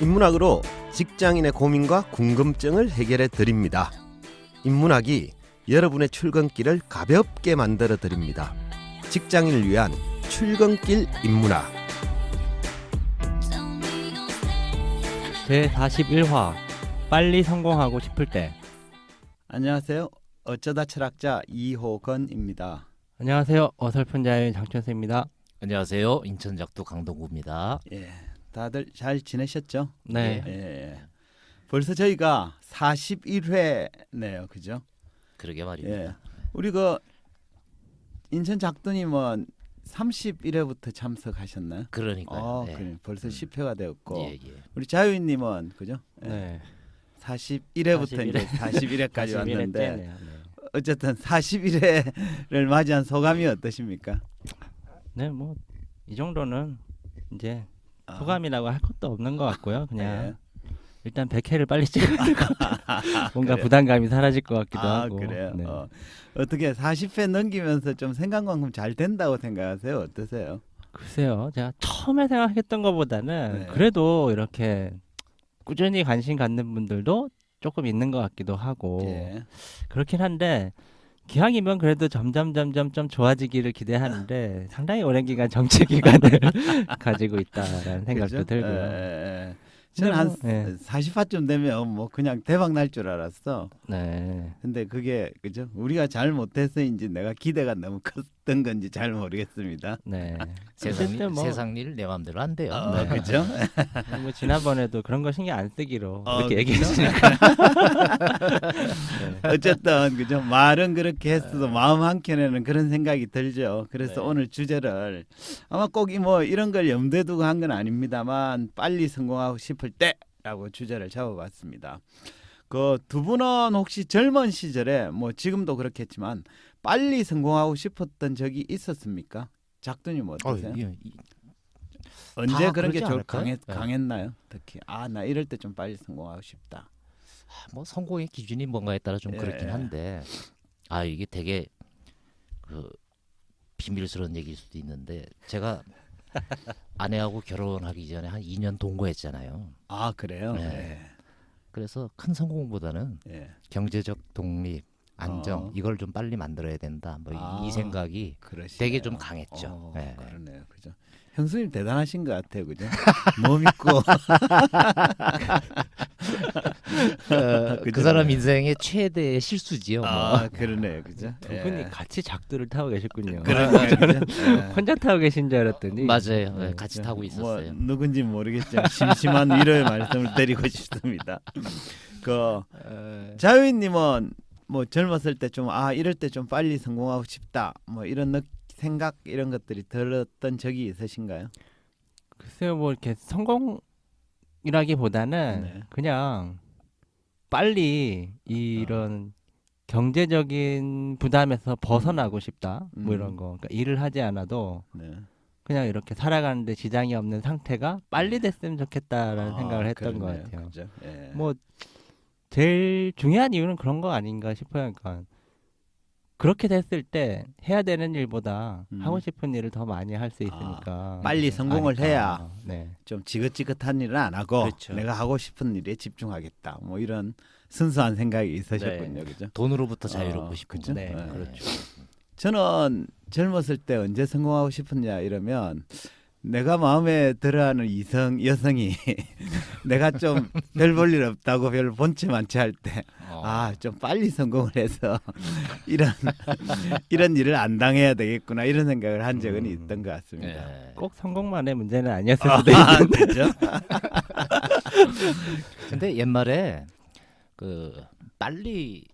인문학으로 직장인의 고민과 궁금증을 해결해 드립니다. 인문학이 여러분의 출근길을 가볍게 만들어 드립니다. 직장인을 위한 출근길 인문학. 제 41화 빨리 성공하고 싶을 때 안녕하세요. 어쩌다 철학자 이호건입니다. 안녕하세요 어설픈 자유인 장천수입니다. 안녕하세요. 인천 작두 강동구입니다. 예, 다들 잘 지내셨죠? 네, 예, 예. 벌써 저희가 41회네요, 그죠? 그러게 말입니다. 예. 우리 그 인천 작두님은 31회부터 참석하셨나요? 그러니까요. 어, 네. 그래. 벌써 음. 10회가 되었고 예, 예. 우리 자유인님은 그죠? 예. 네. 41회부터 41회. 이제 41회까지 왔는데 째네요. 어쨌든 41회를 맞이한 소감이 어떠십니까? 네, 뭐 이 정도는 이제 아, 소감이라고 할 것도 없는 것 같고요. 그냥 예. 일단 100회를 빨리 찍어야 될것 뭔가 그래요? 부담감이 사라질 것 같기도 아, 하고. 그래요. 네. 어, 어떻게 40회 넘기면서 좀 생각만큼 잘 된다고 생각하세요? 어떠세요? 글쎄요, 제가 처음에 생각했던 것보다는 네. 그래도 이렇게 꾸준히 관심 갖는 분들도 조금 있는 것 같기도 하고 예. 그렇긴 한데 기왕이면 그래도 점점 점점 좀 좋아지기를 기대하는데 상당히 오랜 기간 정체 기간을 가지고 있다라는 생각도 그죠? 들고요. 예, 예. 저는 근데 한 뭐, 예. 40화쯤 되면 뭐 그냥 대박 날 줄 알았어. 네. 근데 그게 그죠? 우리가 잘 못해서인지 내가 기대가 너무 컸 던 건지 잘 모르겠습니다. 네. 세상 어쨌든 뭐, 세상 일 내 마음대로 안 돼요. 어, 네. 그죠? 뭐 지난번에도 그런 거 신경 안 쓰기로 어, 이렇게? 얘기했으니까. 네. 어쨌든 그죠? 말은 그렇게 했어도 마음 한켠에는 그런 생각이 들죠. 그래서 네. 오늘 주제를 아마 꼭 뭐 이런 걸 염두에 두고 한 건 아닙니다만 빨리 성공하고 싶을 때라고 주제를 잡아봤습니다. 그 두 분은 혹시 젊은 시절에 뭐 지금도 그렇겠지만 빨리 성공하고 싶었던 적이 있었습니까? 작두님 어, 어떠세요? 이- 이- 언제 다 그런 게 않을까요? 강했, 네. 강했나요? 특히 아 나 이럴 때 좀 빨리 성공하고 싶다. 뭐 성공의 기준이 뭔가에 따라 좀 예. 그렇긴 한데 아 이게 되게 그 비밀스러운 얘기일 수도 있는데 제가 아내하고 결혼하기 전에 한 2년 동거했잖아요. 아 그래요? 네. 그래서 큰 성공보다는 예. 예. 경제적 독립, 안정 어. 이걸 좀 빨리 만들어야 된다. 뭐이 아. 생각이 그러시네요. 되게 좀 강했죠. 어, 네. 그러네요, 그죠? 형수님 대단하신 것 같아요, 그죠? 뭐 믿고 어, 그? 사람 인생의 최대의 실수지요. 뭐. 아 그러네요, 그죠? 두 분이 같이 작두를 타고 계셨군요. 그러네요, 그죠? 예. 혼자 타고 계신 줄 알았더니 맞아요. 네, 네, 같이 그죠? 타고 뭐 있었어요. 누군지 모르겠지만 심심한 위로의 말씀을 드리고 싶습니다. 그 어, 자유인님은 뭐 젊었을 때 좀 아 이럴 때 좀 빨리 성공하고 싶다, 뭐 이런 느, 생각 이런 것들이 들었던 적이 있으신가요? 글쎄요, 뭐 이렇게 성공이라기보다는 네. 그냥 빨리 이런 경제적인 부담에서 벗어나고 싶다, 뭐 음. 이런 거. 그러니까 일을 하지 않아도 네. 그냥 이렇게 살아가는데 지장이 없는 상태가 빨리 됐으면 좋겠다라는 아, 생각을 했던 것 그러네요, 같아요. 그죠? 예. 뭐 제일 중요한 이유는 그런 거 아닌가 싶어요. 그러니까 그렇게 됐을 때 해야 되는 일보다 음. 하고 싶은 일을 더 많이 할 수 있으니까 빨리 성공을 아니까. 해야 네. 좀 지긋지긋한 일은 안 하고 그렇죠. 내가 하고 싶은 일에 집중하겠다. 뭐 이런 순수한 생각이 있으셨군요, 그죠? 돈으로부터 어, 자유롭고 싶은 그죠? 네, 네. 그렇죠. 저는 젊었을 때 언제 성공하고 싶었냐 이러면 내가 마음에 들어하는 이성 여성이 내가 좀 별 볼 일 없다고 별 본체 많지 할때 어. 아좀 빨리 성공을 해서 이런 이런 일을 안 당해야 되겠구나 이런 생각을 한 적은 음. 있던 것 같습니다. 네. 꼭 성공만의 문제는 아니었을 아, 수도 있는데 그죠? 근데 옛말에 그 빨리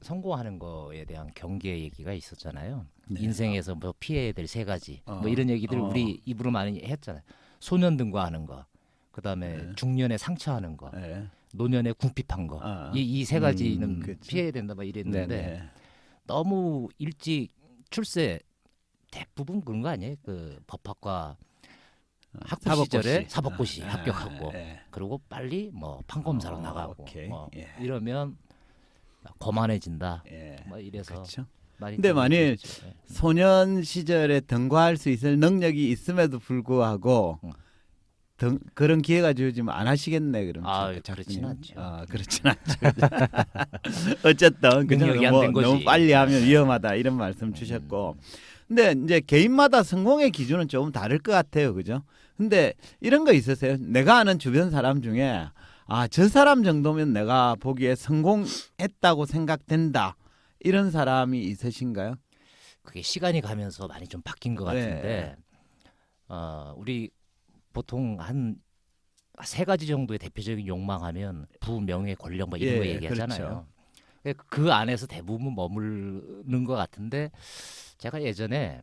성공하는 거에 대한 경계 얘기가 있었잖아요. 네. 인생에서 뭐 피해야 될 세 가지 어. 뭐 이런 얘기들 을 어. 우리 입으로 많이 했잖아요. 소년 등과하는 거, 그다음에 네. 중년에 상처하는 거, 네. 노년에 궁핍한 거. 아. 이이세 가지는 음. 피해야 된다 막 이랬는데 네. 너무 일찍 출세 대부분 그런 거 아니에요? 그 법학과 학부 사법고시. 시절에 사법고시 아, 합격하고 네. 그리고 빨리 뭐 판검사로 어, 나가고. 뭐 예. 이러면 거만해진다. 예. 뭐 이래서. 많이 근데 만일 들었죠. 예. 소년 시절에 등과할 수 있을 능력이 있음에도 불구하고 음. 등, 그런 기회가 주어지면 안 하시겠네 그럼. 아. 그렇진 않죠. 아, 그렇진 않죠. 어쨌든? 능력이 안 너무, 빨리 하면 위험하다 이런 말씀 주셨고. 근데 이제 개인마다 성공의 기준은 조금 다를 것 같아요. 그죠? 근데 이런 거 있으세요? 내가 아는 주변 사람 중에 아, 저 사람 정도면 내가 보기에 성공했다고 생각된다. 이런 사람이 있으신가요? 그게 시간이 가면서 많이 좀 바뀐 것 같은데 네. 어, 우리 보통 한 세 가지 정도의 대표적인 욕망하면 부, 명예, 권력 뭐 이런 예, 거 얘기하잖아요. 그렇죠. 그 안에서 대부분 머무르는 것 같은데 제가 예전에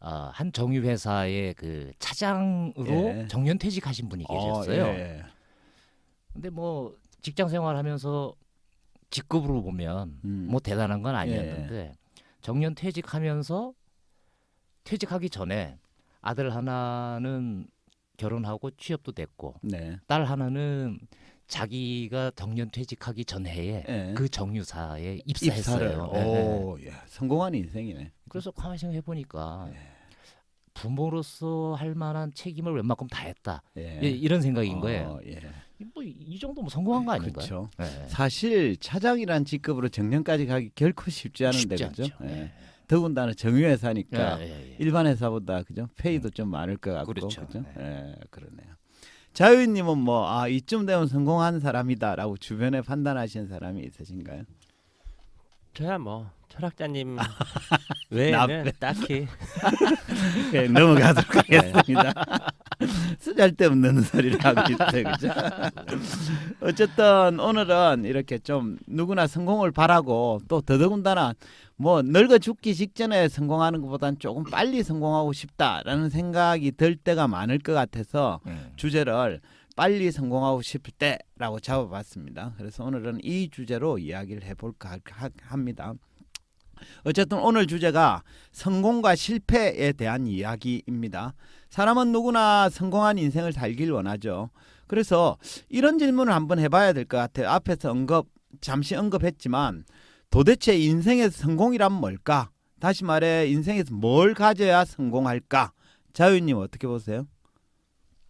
어, 한 정유 회사의 그 차장으로 예. 정년 퇴직하신 분이 계셨어요. 어, 예. 근데 뭐 직장 생활하면서 직급으로 보면 음. 뭐 대단한 건 아니었는데 정년 퇴직하면서 퇴직하기 전에 아들 하나는 결혼하고 취업도 됐고 네. 딸 하나는 자기가 정년 퇴직하기 전 해에 예. 그 정유사에. 입사했어요. 예, 예. 오, 예. 성공한 인생이네. 그래서 가만히 생각해 보니까 네. 부모로서 할 만한 책임을 웬만큼 다 했다. 예. 예, 이런 생각인 어, 거예요. 예. 뭐 이 정도면 성공한 거 아닌가요? 그렇죠. 예. 사실 차장이란 직급으로 정년까지 가기 결코 쉽지 않은데 쉽지 그죠? 않죠. 예. 더군다나 정유회사니까 예, 예, 예. 일반 회사보다 그죠? 페이도 좀 많을 것 같고 그렇죠. 그죠? 네. 예, 그러네요. 자유인님은 뭐 아 이쯤 되면 성공한 사람이다라고 주변에 판단하시는 사람이 있으신가요? 저야 뭐 철학자님 나- 외에는 딱히 네, 넘어가도록 하겠습니다. 쓰잘데없는 소리를 하고 있어요, 그죠? 어쨌든 오늘은 이렇게 좀 누구나 성공을 바라고 또 더더군다나 뭐 늙어 죽기 직전에 성공하는 것보다는 조금 빨리 성공하고 싶다라는 생각이 들 때가 많을 것 같아서 음. 주제를 빨리 성공하고 싶을 때라고 잡아봤습니다. 그래서 오늘은 이 주제로 이야기를 해볼까 합니다. 어쨌든 오늘 주제가 성공과 실패에 대한 이야기입니다. 사람은 누구나 성공한 인생을 살길 원하죠. 그래서 이런 질문을 한번 해봐야 될 것 같아요. 앞에서 언급 잠시 언급했지만 도대체 인생에서 성공이란 뭘까? 다시 말해 인생에서 뭘 가져야 성공할까? 자유님 어떻게 보세요?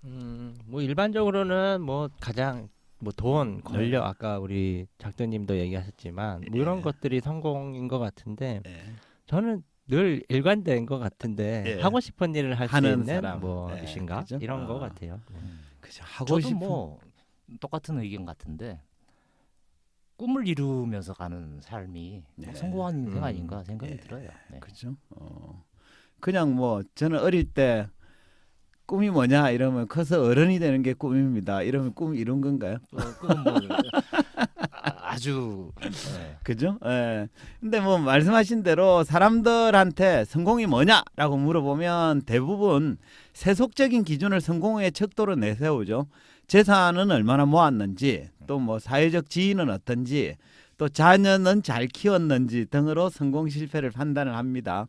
음, 뭐 일반적으로는 뭐 가장 뭐 돈, 권력 아까 우리 작가님도 얘기하셨지만 뭐 이런 예. 것들이 성공인 것 같은데 네. 저는 늘 일관된 것 같은데 예. 하고 싶은 일을 할 수 하는 있는 사람. 뭐이신가 예, 그죠? 이런 것 아. 같아요. 네. 그죠. 하고 저도 싶은 뭐 똑같은 의견 같은데 꿈을 이루면서 가는 삶이 뭐 네. 성공한 인생 음. 아닌가 생각이 네. 들어요. 네. 그죠? 어. 그냥 뭐 저는 어릴 때 꿈이 뭐냐 이러면 커서 어른이 되는 게 꿈입니다. 이러면 꿈 이룬 건가요? 어, 그건 뭐 아, 아주 네. 그죠? 예. 근데 뭐 말씀하신 대로 사람들한테 성공이 뭐냐라고 물어보면 대부분 세속적인 기준을 성공의 척도로 내세우죠. 재산은 얼마나 모았는지, 또 뭐 사회적 지위는 어떤지, 또 자녀는 잘 키웠는지 등으로 성공 실패를 판단을 합니다.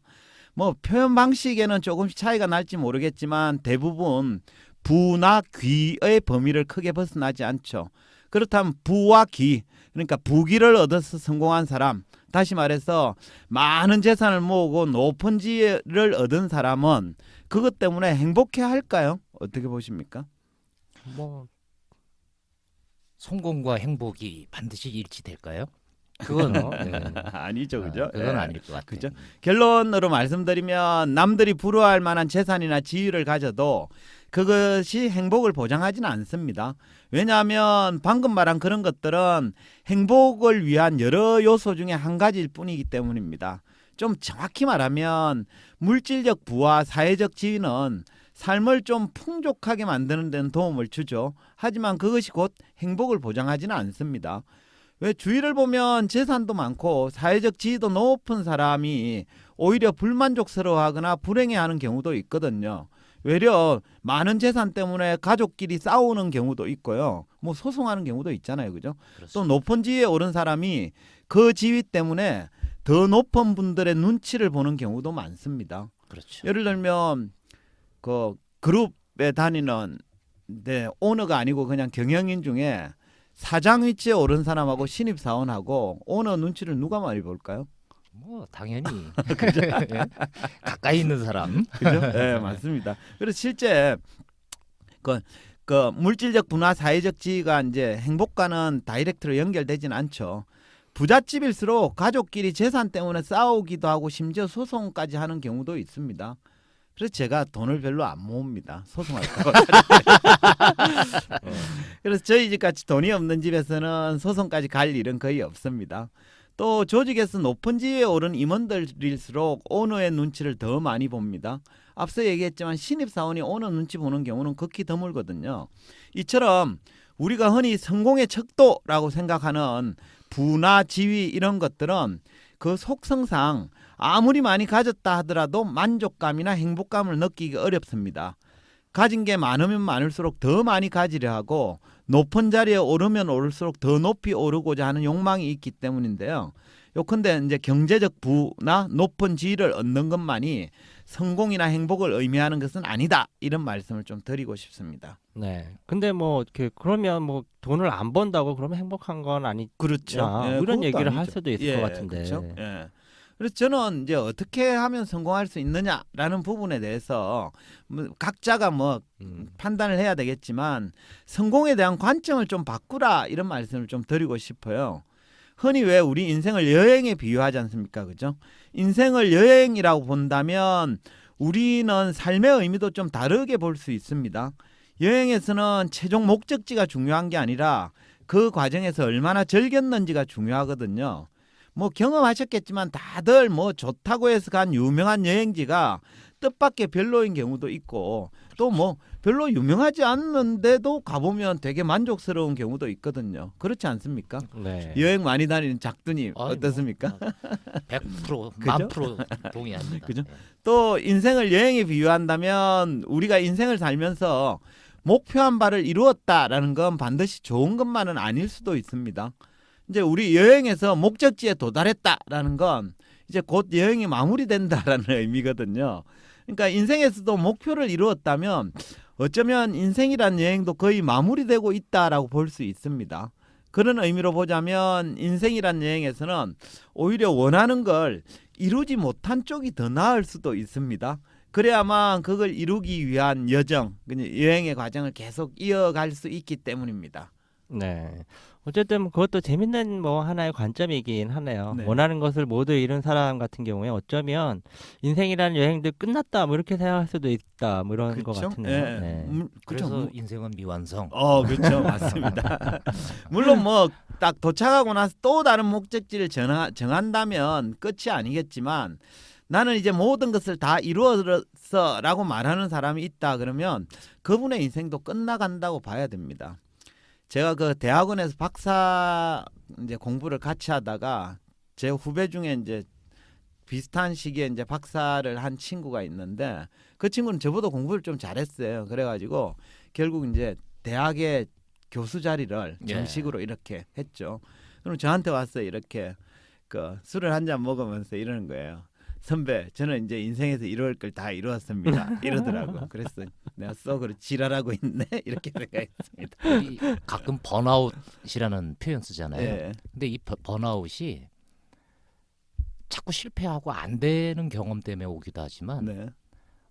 뭐 표현 방식에는 조금씩 차이가 날지 모르겠지만 대부분 부나 귀의 범위를 크게 벗어나지 않죠. 그렇다면 부와 귀, 그러니까 부귀를 얻어서 성공한 사람, 다시 말해서 많은 재산을 모으고 높은 지위를 얻은 사람은 그것 때문에 행복해 할까요? 어떻게 보십니까? 뭐 성공과 행복이 반드시 일치될까요? 그건 뭐, 네. 아니죠, 그죠? 아, 그건 예. 아닐 것 같아요. 그죠? 결론으로 말씀드리면 남들이 부러워할 만한 재산이나 지위를 가져도 그것이 행복을 보장하지는 않습니다. 왜냐하면 방금 말한 그런 것들은 행복을 위한 여러 요소 중에 한 가지일 뿐이기 때문입니다. 좀 정확히 말하면 물질적 부와 사회적 지위는 삶을 좀 풍족하게 만드는 데는 도움을 주죠. 하지만 그것이 곧 행복을 보장하지는 않습니다. 왜 주위를 보면 재산도 많고 사회적 지위도 높은 사람이 오히려 불만족스러워하거나 불행해하는 경우도 있거든요. 외려 많은 재산 때문에 가족끼리 싸우는 경우도 있고요. 뭐 소송하는 경우도 있잖아요. 그죠? 또 그렇습니다. 높은 지위에 오른 사람이 그 지위 때문에 더 높은 분들의 눈치를 보는 경우도 많습니다. 그렇죠. 예를 들면 그 그룹에 다니는 네, 오너가 아니고 그냥 경영인 중에 사장 위치에 오른 사람하고 신입 사원하고 오너 눈치를 누가 많이 볼까요? 뭐 당연히 예? 가까이 있는 사람. 그죠? 네, 맞습니다. 그래서 실제 그 그 물질적 분화 사회적 지위가 이제 행복과는 다이렉트로 연결되진 않죠. 부잣집일수록 가족끼리 재산 때문에 싸우기도 하고 심지어 소송까지 하는 경우도 있습니다. 그래서 제가 돈을 별로 안 모읍니다. 소송할까 봐. 어. 그래서 저희 집 같이 돈이 없는 집에서는 소송까지 갈 일은 거의 없습니다. 또 조직에서 높은 지위에 오른 임원들일수록 오너의 눈치를 더 많이 봅니다. 앞서 얘기했지만 신입 사원이 오너 눈치 보는 경우는 극히 드물거든요. 이처럼 우리가 흔히 성공의 척도라고 생각하는 부나 지위 이런 것들은 그 속성상 아무리 많이 가졌다 하더라도 만족감이나 행복감을 느끼기 어렵습니다. 가진 게 많으면 많을수록 더 많이 가지려 하고 높은 자리에 오르면 오를수록 더 높이 오르고자 하는 욕망이 있기 때문인데요. 요컨대 이제 경제적 부나 높은 지위를 얻는 것만이 성공이나 행복을 의미하는 것은 아니다. 이런 말씀을 좀 드리고 싶습니다. 네. 근데 뭐 이렇게 그러면 뭐 돈을 안 번다고 그러면 행복한 건 아니. 그렇죠. 야, 예, 이런 얘기를 할 아니죠. 수도 있을 예, 것 같은데. 그렇죠? 예. 그래서 저는 이제 어떻게 하면 성공할 수 있느냐라는 부분에 대해서 뭐 각자가 뭐 음. 판단을 해야 되겠지만 성공에 대한 관점을 좀 바꾸라 이런 말씀을 좀 드리고 싶어요. 흔히 왜 우리 인생을 여행에 비유하지 않습니까? 그죠? 인생을 여행이라고 본다면 우리는 삶의 의미도 좀 다르게 볼 수 있습니다. 여행에서는 최종 목적지가 중요한 게 아니라 그 과정에서 얼마나 즐겼는지가 중요하거든요. 뭐 경험하셨겠지만 다들 뭐 좋다고 해서 간 유명한 여행지가 뜻밖의 별로인 경우도 있고 또 뭐 별로 유명하지 않는데도 가보면 되게 만족스러운 경우도 있거든요. 그렇지 않습니까? 네. 여행 많이 다니는 작두님 아이고, 어떻습니까? 100% 그죠? 만 프로 동의합니다. 그죠? 예. 또 인생을 여행에 비유한다면 우리가 인생을 살면서 목표한 바를 이루었다라는 건 반드시 좋은 것만은 아닐 수도 있습니다. 이제 우리 여행에서 목적지에 도달했다라는 건 이제 곧 여행이 마무리된다라는 의미거든요. 그러니까 인생에서도 목표를 이루었다면 어쩌면 인생이란 여행도 거의 마무리되고 있다라고 볼 수 있습니다. 그런 의미로 보자면 인생이란 여행에서는 오히려 원하는 걸 이루지 못한 쪽이 더 나을 수도 있습니다. 그래야만 그걸 이루기 위한 여정, 여행의 과정을 계속 이어갈 수 있기 때문입니다. 네. 어쨌든 그것도 재밌는 뭐 하나의 관점이긴 하네요. 네. 원하는 것을 모두 이룬 사람 같은 경우에 어쩌면 인생이라는 여행도 끝났다 뭐 이렇게 생각할 수도 있다 뭐 이런 것 그렇죠? 같은데요. 예. 네. 음, 그렇죠. 그래서 뭐- 인생은 미완성. 어, 그렇죠. 맞습니다. 물론 뭐 딱 도착하고 나서 또 다른 목적지를 정하, 정한다면 끝이 아니겠지만 나는 이제 모든 것을 다 이루었어라고 말하는 사람이 있다 그러면 그분의 인생도 끝나간다고 봐야 됩니다. 제가 그 대학원에서 박사 이제 공부를 같이 하다가 제 후배 중에 이제 비슷한 시기에 이제 박사를 한 친구가 있는데 그 친구는 저보다 공부를 좀 잘했어요. 그래가지고 결국 이제 대학의 교수 자리를 예. 정식으로 이렇게 했죠. 그럼 저한테 와서 이렇게 그 술을 한 잔 먹으면서 이러는 거예요. 선배, 저는 이제 인생에서 이룰 걸다 이루었습니다. 이러더라고. 그래서 내가 썩으로 지랄하고 있네 이렇게 생각했습니다. 우리 가끔 번아웃이라는 표현 쓰잖아요. 예. 근데 이 버- 번아웃이 자꾸 실패하고 안 되는 경험 때문에 오기도 하지만 네.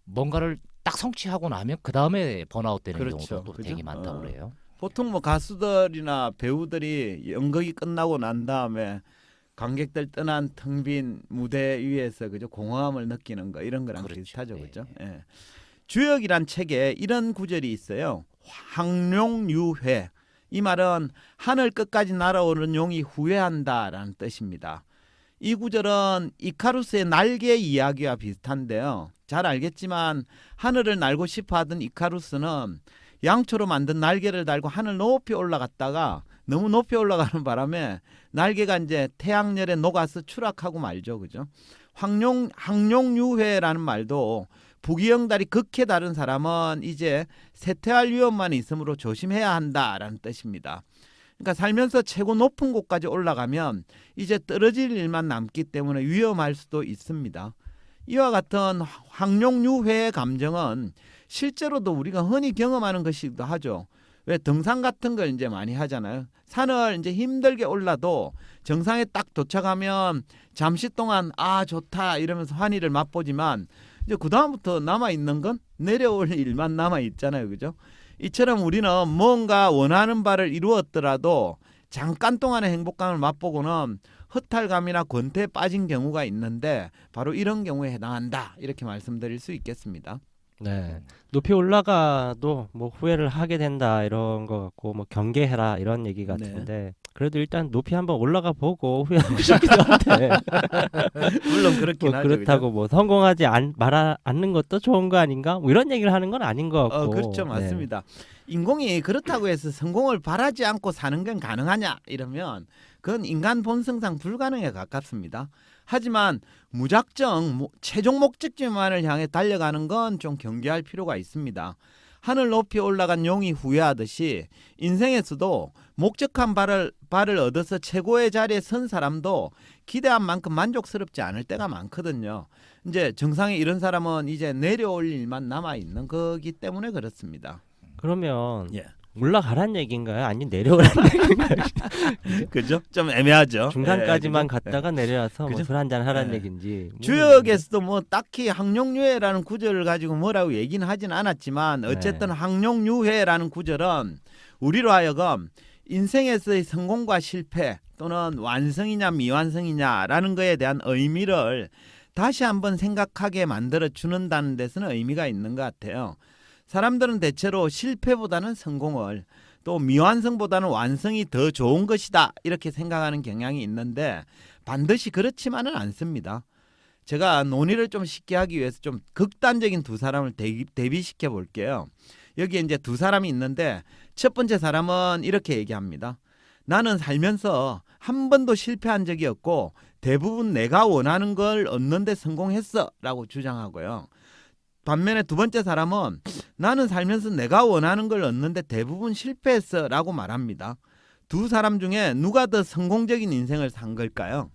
뭔가를 딱 성취하고 나면 그 다음에 번아웃 되는 그렇죠. 경우도 또 그죠? 되게 많다고 어. 그래요. 보통 뭐 가수들이나 배우들이 연극이 끝나고 난 다음에 관객들 떠난 텅 빈 무대 위에서 그죠 공허함을 느끼는 거 이런 거랑 그렇죠. 비슷하죠, 예, 그죠? 예. 주역이란 책에 이런 구절이 있어요. 황룡유회 이 말은 하늘 끝까지 날아오는 용이 후회한다라는 뜻입니다. 이 구절은 이카루스의 날개 이야기와 비슷한데요. 잘 알겠지만 하늘을 날고 싶어 하던 이카루스는 양초로 만든 날개를 달고 하늘 높이 올라갔다가 너무 높이 올라가는 바람에 날개가 이제 태양열에 녹아서 추락하고 말죠. 그죠? 황룡 항룡유회라는 말도 부귀영달이 극해 다른 사람은 이제 쇠퇴할 위험만 있으므로 조심해야 한다라는 뜻입니다. 그러니까 살면서 최고 높은 곳까지 올라가면 이제 떨어질 일만 남기 때문에 위험할 수도 있습니다. 이와 같은 황룡유회의 감정은 실제로도 우리가 흔히 경험하는 것이기도 하죠. 왜 등산 같은 걸 이제 많이 하잖아요. 산을 이제 힘들게 올라도 정상에 딱 도착하면 잠시 동안 아 좋다 이러면서 환희를 맛보지만 이제 그 다음부터 남아 있는 건 내려올 일만 남아 있잖아요, 그죠? 이처럼 우리는 뭔가 원하는 바를 이루었더라도 잠깐 동안의 행복감을 맛보고는 허탈감이나 권태에 빠진 경우가 있는데 바로 이런 경우에 해당한다 이렇게 말씀드릴 수 있겠습니다. 네. 높이 올라가도 뭐 후회를 하게 된다 이런 거 같고 뭐 경계해라 이런 얘기 네. 같은데 그래도 일단 높이 한번 올라가 보고 후회하고 싶기도 한데 물론 그렇긴 뭐 하죠. 그렇다고 뭐 성공하지 않, 말 않는 것도 좋은 거 아닌가? 뭐 이런 얘기를 하는 건 아닌 것 그죠? 같고. 어, 그렇죠, 네. 맞습니다. 인공이 그렇다고 해서 성공을 바라지 않고 사는 건 가능하냐 이러면 그건 인간 본성상 불가능에 가깝습니다. 하지만 무작정 mo- 최종 목적지만을 향해 달려가는 건 좀 경계할 필요가 있습니다. 하늘 높이 올라간 용이 후회하듯이 인생에서도 목적한 바를 바를 얻어서 최고의 자리에 선 사람도 기대한 만큼 만족스럽지 않을 때가 많거든요. 이제 정상에 이런 사람은 이제 내려올 일만 남아 있는 거기 때문에 그렇습니다. 그러면 예. 올라가란 얘기인가요? 아니 내려오란 얘기인가요? 그죠? 좀 애매하죠. 중간까지만 예, 그죠? 갔다가 내려와서 그죠? 뭐술 한잔 하란 예. 얘기인지. 주역에서도 뭐 딱히 항룡유해라는 구절을 가지고 뭐라고 얘기는 하진 않았지만 어쨌든 네. 항룡유해라는 구절은 우리로 하여금 인생에서의 성공과 실패 또는 완성이냐 미완성이냐라는 거에 대한 의미를 다시 한번 생각하게 만들어 주는다는 데서는 의미가 있는 것 같아요. 사람들은 대체로 실패보다는 성공을 또 미완성보다는 완성이 더 좋은 것이다 이렇게 생각하는 경향이 있는데 반드시 그렇지만은 않습니다. 제가 논의를 좀 쉽게 하기 위해서 좀 극단적인 두 사람을 대비, 대비시켜 볼게요. 여기 이제 두 사람이 있는데 첫 번째 사람은 이렇게 얘기합니다. 나는 살면서 한 번도 실패한 적이 없고 대부분 내가 원하는 걸 얻는데 성공했어 라고 주장하고요. 반면에 두 번째 사람은 나는 살면서 내가 원하는 걸 얻는데 대부분 실패했어 라고 말합니다. 두 사람 중에 누가 더 성공적인 인생을 산 걸까요?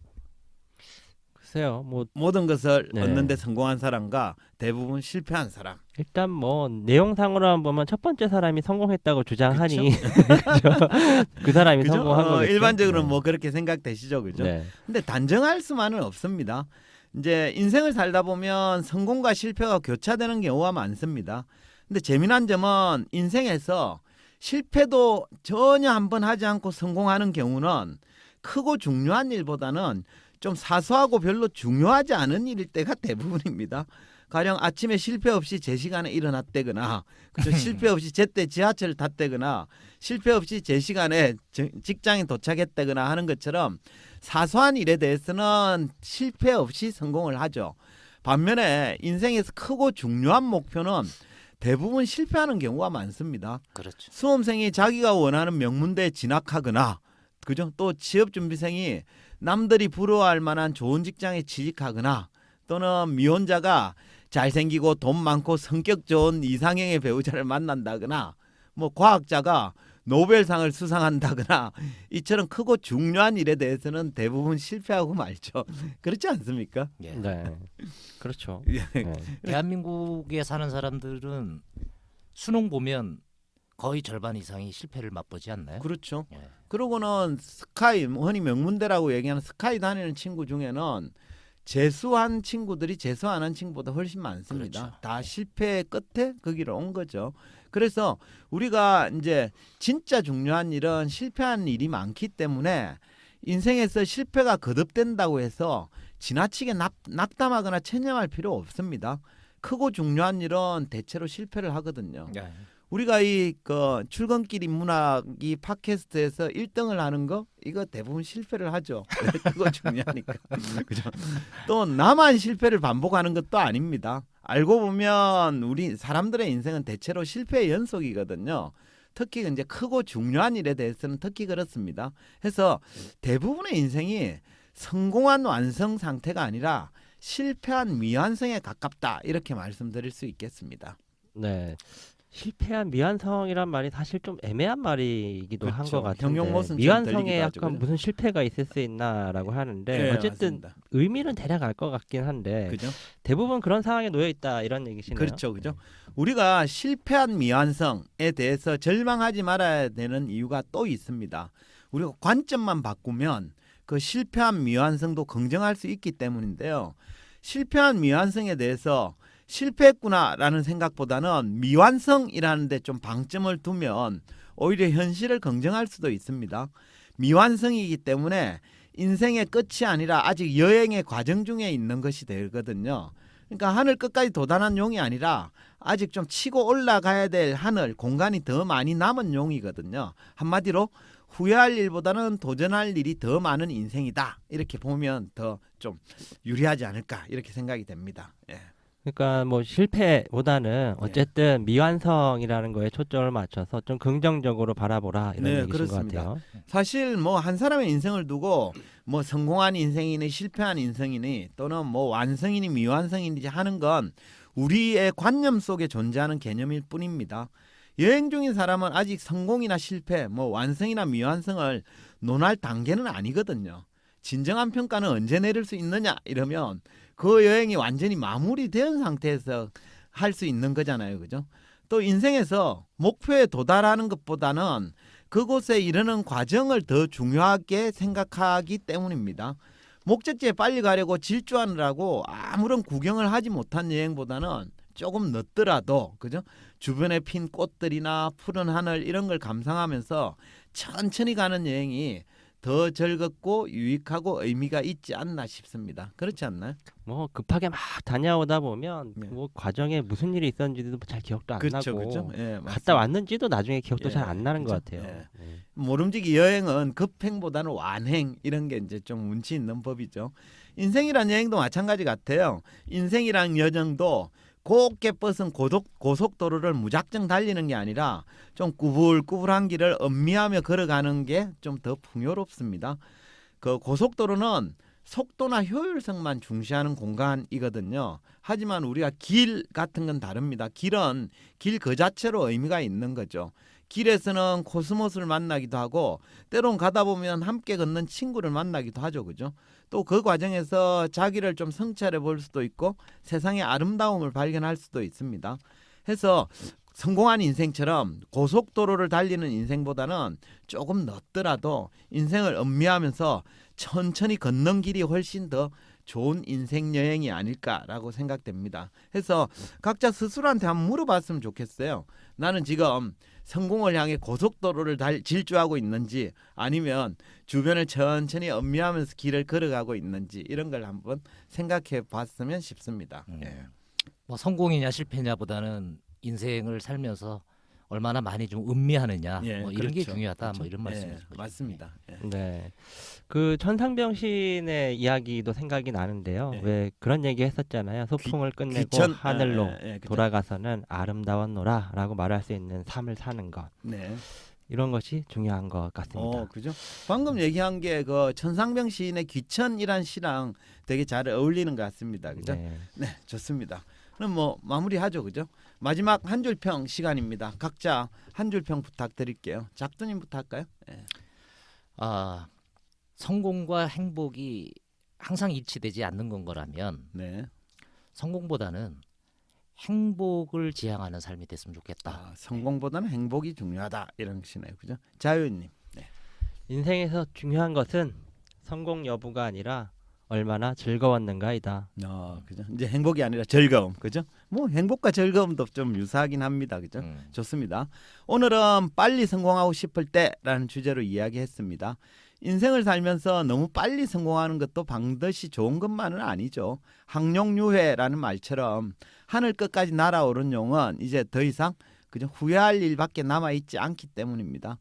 글쎄요. 뭐 모든 것을 네. 얻는데 성공한 사람과 대부분 실패한 사람. 일단 뭐 내용상으로만 보면 첫 번째 사람이 성공했다고 주장하니 그죠? 그 사람이 그죠? 성공한 어, 거겠죠. 일반적으로 네. 뭐 그렇게 생각되시죠, 그죠? 네. 근데 단정할 수만은 없습니다. 이제 인생을 살다 보면 성공과 실패가 교차되는 경우가 많습니다. 근데 재미난 점은 인생에서 실패도 전혀 한번 하지 않고 성공하는 경우는 크고 중요한 일보다는 좀 사소하고 별로 중요하지 않은 일일 때가 대부분입니다. 가령 아침에 실패 없이 제 시간에 일어났다거나 그죠 실패 없이 제때 지하철을 탔다거나 실패 없이 제 시간에 정- 직장에 도착했다거나 하는 것처럼 사소한 일에 대해서는 실패 없이 성공을 하죠. 반면에 인생에서 크고 중요한 목표는 대부분 실패하는 경우가 많습니다. 그렇죠. 수험생이 자기가 원하는 명문대에 진학하거나 그죠? 또 취업 준비생이 남들이 부러워할 만한 좋은 직장에 취직하거나 또는 미혼자가 잘생기고 돈 많고 성격 좋은 이상형의 배우자를 만난다거나 뭐 과학자가 노벨상을 수상한다거나 이처럼 크고 중요한 일에 대해서는 대부분 실패하고 말죠. 그렇지 않습니까? 예. 네. 그렇죠. 예. 네. 대한민국에 사는 사람들은 수능 보면 거의 절반 이상이 실패를 맛보지 않나요? 그렇죠. 예. 그러고는 스카이 흔히 명문대라고 얘기하는 스카이 다니는 친구 중에는 재수한 친구들이 재수 안 한 친구보다 훨씬 많습니다. 그렇죠. 다 실패 끝에 거기로 온 거죠. 그래서 우리가 이제 진짜 중요한 일은 실패한 일이 많기 때문에 인생에서 실패가 거듭된다고 해서 지나치게 낙, 낙담하거나 체념할 필요 없습니다. 크고 중요한 일은 대체로 실패를 하거든요. 예. 우리가 이 그 출근길 인문학 이 팟캐스트에서 1등을 하는 거 이거 대부분 실패를 하죠. 그거 중요하니까. 그죠? 또 나만 실패를 반복하는 것도 아닙니다. 알고 보면 우리 사람들의 인생은 대체로 실패의 연속이거든요. 특히 이제 크고 중요한 일에 대해서는 특히 그렇습니다. 해서 대부분의 인생이 성공한 완성 상태가 아니라 실패한 미완성에 가깝다 이렇게 말씀드릴 수 있겠습니다. 네. 실패한 미완 성이란 말이 사실 좀 애매한 말이기도 한 그렇죠. 것 같은데 좀 미완 성에 들리기도 하죠, 약간 그죠? 무슨 실패가 있을 수 있나라고 하는데 네, 어쨌든 맞습니다. 의미는 대략 알 것 같긴 한데 그죠? 대부분 그런 상황에 놓여 있다 이런 얘기시네요. 그렇죠, 그죠? 우리가 실패한 미완성에 대해서 절망하지 말아야 되는 이유가 또 있습니다. 우리가 관점만 바꾸면 그 실패한 미완성도 긍정할 수 있기 때문인데요. 실패한 미완성에 대해서 실패했구나라는 생각보다는 미완성이라는 데 좀 방점을 두면 오히려 현실을 긍정할 수도 있습니다. 미완성이기 때문에 인생의 끝이 아니라 아직 여행의 과정 중에 있는 것이 되거든요. 그러니까 하늘 끝까지 도달한 용이 아니라 아직 좀 치고 올라가야 될 하늘 공간이 더 많이 남은 용이거든요. 한마디로 후회할 일보다는 도전할 일이 더 많은 인생이다. 이렇게 보면 더 좀 유리하지 않을까 이렇게 생각이 됩니다. 예. 그러니까 뭐 실패보다는 네. 어쨌든 미완성이라는 거에 초점을 맞춰서 좀 긍정적으로 바라보라 이런 네, 얘기신 그렇습니다. 것 같아요. 사실 뭐 한 사람의 인생을 두고 뭐 성공한 인생이니 실패한 인생이니 또는 뭐 완성이니 미완성이니 하는 건 우리의 관념 속에 존재하는 개념일 뿐입니다. 여행 중인 사람은 아직 성공이나 실패, 뭐 완성이나 미완성을 논할 단계는 아니거든요. 진정한 평가는 언제 내릴 수 있느냐 이러면 그 여행이 완전히 마무리된 상태에서 할 수 있는 거잖아요. 그죠? 또 인생에서 목표에 도달하는 것보다는 그곳에 이르는 과정을 더 중요하게 생각하기 때문입니다. 목적지에 빨리 가려고 질주하느라고 아무런 구경을 하지 못한 여행보다는 조금 늦더라도 그죠? 주변에 핀 꽃들이나 푸른 하늘 이런 걸 감상하면서 천천히 가는 여행이 더 즐겁고 유익하고 의미가 있지 않나 싶습니다. 그렇지 않나요? 뭐 급하게 막 다녀오다 보면 네. 뭐 과정에 무슨 일이 있었는지도 잘 기억도 안 그렇죠, 나고 그렇죠. 예, 갔다 맞습니다. 왔는지도 나중에 기억도 예, 잘안 나는 것 그죠? 같아요. 예. 네. 모름지기 여행은 급행보다는 완행 이런 게 이제 좀 운치 있는 법이죠. 인생이란 여행도 마찬가지 같아요. 인생이란 여정도 곱게 뻗은 고속, 고속도로를 무작정 달리는 게 아니라 좀 꾸불꾸불한 길을 엄미하며 걸어가는 게 좀 더 풍요롭습니다. 그 고속도로는 속도나 효율성만 중시하는 공간이거든요. 하지만 우리가 길 같은 건 다릅니다. 길은 길 그 자체로 의미가 있는 거죠. 길에서는 코스모스를 만나기도 하고 때론 가다 보면 함께 걷는 친구를 만나기도 하죠. 그죠? 또 그 과정에서 자기를 좀 성찰해 볼 수도 있고 세상의 아름다움을 발견할 수도 있습니다. 해서 성공한 인생처럼 고속도로를 달리는 인생보다는 조금 늦더라도 인생을 음미하면서 천천히 걷는 길이 훨씬 더 좋은 인생 여행이 아닐까라고 생각됩니다. 해서 각자 스스로한테 한번 물어봤으면 좋겠어요. 나는 지금 성공을 향해 고속도로를 달, 질주하고 있는지 아니면 주변을 천천히 음미하면서 길을 걸어가고 있는지 이런 걸 한번 생각해 봤으면 싶습니다. 음. 예. 뭐 성공이냐 실패냐보다는 인생을 살면서 얼마나 많이 좀 음미하느냐 예, 뭐 이런 게 그렇죠. 중요하다 그렇죠. 뭐 이런 예, 말씀이죠. 맞습니다. 예. 네. 그 천상병 시인의 이야기도 생각이 나는데요. 네. 왜 그런 얘기 했었잖아요. 소풍을 끝내고 귀천- 하늘로 예, 예, 예? 돌아가서는 아름다웠노라라고 말할 수 있는 삶을 사는 것. 네. 이런 것이 중요한 것 같습니다. 어, 그죠? 방금 얘기한 게 그 천상병 시인의 귀천이란 시랑 되게 잘 어울리는 것 같습니다. 그죠? 네, 네. 좋습니다. 그럼 뭐 마무리하죠, 그죠? 마지막 한 줄평 시간입니다. 각자 한 줄평 부탁드릴게요. 작두님부터 할까요? 예. 아 성공과 행복이 항상 일치되지 않는 건 거라면 네. 성공보다는 행복을 지향하는 삶이 됐으면 좋겠다. 아, 성공보다는 행복이 중요하다 이런 시네요, 그죠? 자유님. 인생에서 중요한 것은 성공 여부가 아니라 얼마나 즐거웠는가이다. 어, 그죠? 이제 행복이 아니라 즐거움, 그죠? 뭐 행복과 즐거움도 좀 유사하긴 합니다, 그죠? 음. 좋습니다. 오늘은 빨리 성공하고 싶을 때라는 주제로 이야기했습니다. 인생을 살면서 너무 빨리 성공하는 것도 반드시 좋은 것만은 아니죠. 항룡유회라는 말처럼 하늘 끝까지 날아오른 용은 이제 더 이상 그저 후회할 일밖에 남아 있지 않기 때문입니다.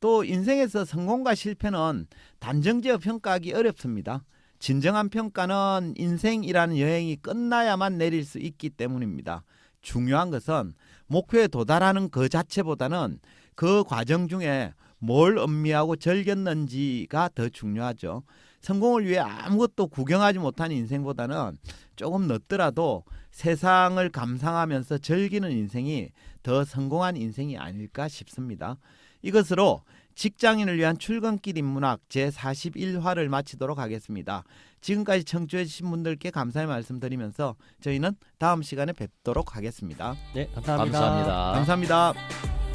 또 인생에서 성공과 실패는 단정지어 평가하기 어렵습니다. 진정한 평가는 인생이라는 여행이 끝나야만 내릴 수 있기 때문입니다. 중요한 것은 목표에 도달하는 그 자체보다는 그 과정 중에 뭘 음미하고 즐겼는지가 더 중요하죠. 성공을 위해 아무것도 구경하지 못한 인생보다는 조금 늦더라도 세상을 감상하면서 즐기는 인생이 더 성공한 인생이 아닐까 싶습니다. 이것으로 직장인을 위한 출근길 인문학 제41화를 마치도록 하겠습니다. 지금까지 청취해 주신 분들께 감사의 말씀 드리면서 저희는 다음 시간에 뵙도록 하겠습니다. 네, 감사합니다. 감사합니다. 감사합니다.